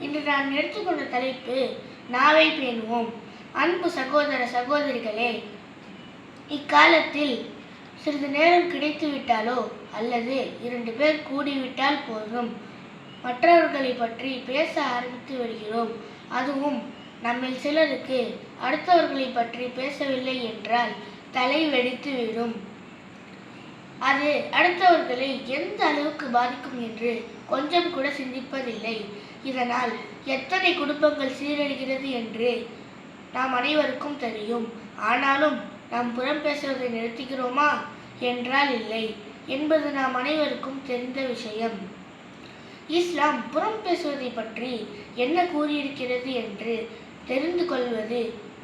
இன்று நான் எடுத்துக்கொண்ட தலைப்பு நாவை பேணுவோம். அன்பு சகோதர சகோதரிகளே இக்காலத்தில் சிறிது நேரம் கிடைத்துவிட்டாலோ அல்லது இரண்டு பேர் கூடிவிட்டால் போதும். மற்றவர்களை பற்றி பேச ஆரம்பித்து வருகிறோம் அதுவும் நம்மில் சிலருக்கு அடுத்தவர்களை பற்றி பேசவில்லை என்றால் தலை வெடித்துவிடும் அது அடுத்தவர்களை எந்த அளவுக்கு பாதிக்கும் என்று கொஞ்சம் கூட சிந்திப்பதில்லை. இதனால் எத்தனை குடும்பங்கள் சீரழிகிறது என்று நாம் அனைவருக்கும் தெரியும். ஆனாலும் நாம் புறம் பேசுவதை நிறுத்துகிறோமா என்றால் இல்லை என்பது நாம் அனைவருக்கும் தெரிந்த விஷயம். இஸ்லாம் புறம் பேசுவதை பற்றி என்ன கூறியிருக்கிறது என்று தெரிந்து கொள்வது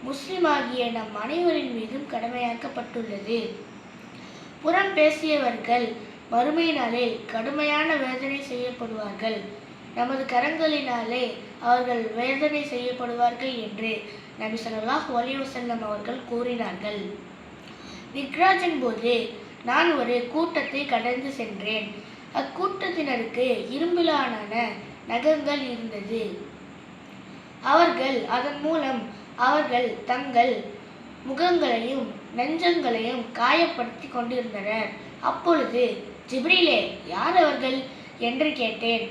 முஸ்லிமாகிய நம் அனைவரின் மீதும் கடமையாக்கப்பட்டுள்ளது. புறம் பேசியவர்கள் மறுமை நாளில் கடுமையான வேதனை செய்யப்படுவார்கள். நமது கரங்களினாலே அவர்கள் வேதனை செய்யப்படுவார்கள் என்று நபி சொல்லாஹ் அலைஹி அவர்கள் கூறினார்கள். விக்ராஜின் போது நான் ஒரு கூட்டத்தை கடந்து சென்றேன். அக்கூட்டத்தினருக்கு இரும்பிலான நகங்கள் இருந்தது. அவர்கள் அதன் மூலம் அவர்கள் தங்கள் முகங்களையும் நெஞ்சங்களையும் காயப்படுத்தி கொண்டிருந்தனர். அப்பொழுது ஜிப்ரிலே யார் அவர்கள்? என்று கேட்டேன்.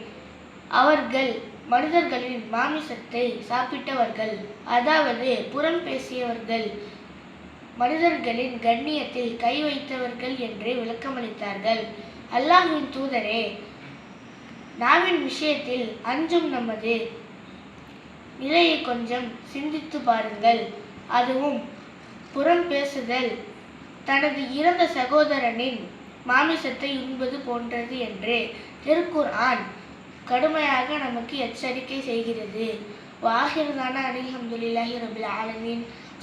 அவர்கள் மனிதர்களின் மாமிசத்தை சாப்பிட்டவர்கள் அதாவது புறம் பேசியவர்கள் மனிதர்களின் கண்ணியத்தில் கை வைத்தவர்கள் என்று விளக்கமளித்தார்கள். அல்லாஹின் தூதரே நாவின் விஷயத்தில் அஞ்சும் நமது நிலையை கொஞ்சம் சிந்தித்து பாருங்கள். அதுவும் புறம் பேசுதல். தனது இறந்த சகோதரனின் மாமிசத்தை உண்பது போன்றது என்று திருக்குர் ஆன் கடுமையாக நமக்கு எச்சரிக்கை செய்கிறது. வாஹிர்தான அனில் அஹமதுல்லாஹி ரபில் ஆலமீன்.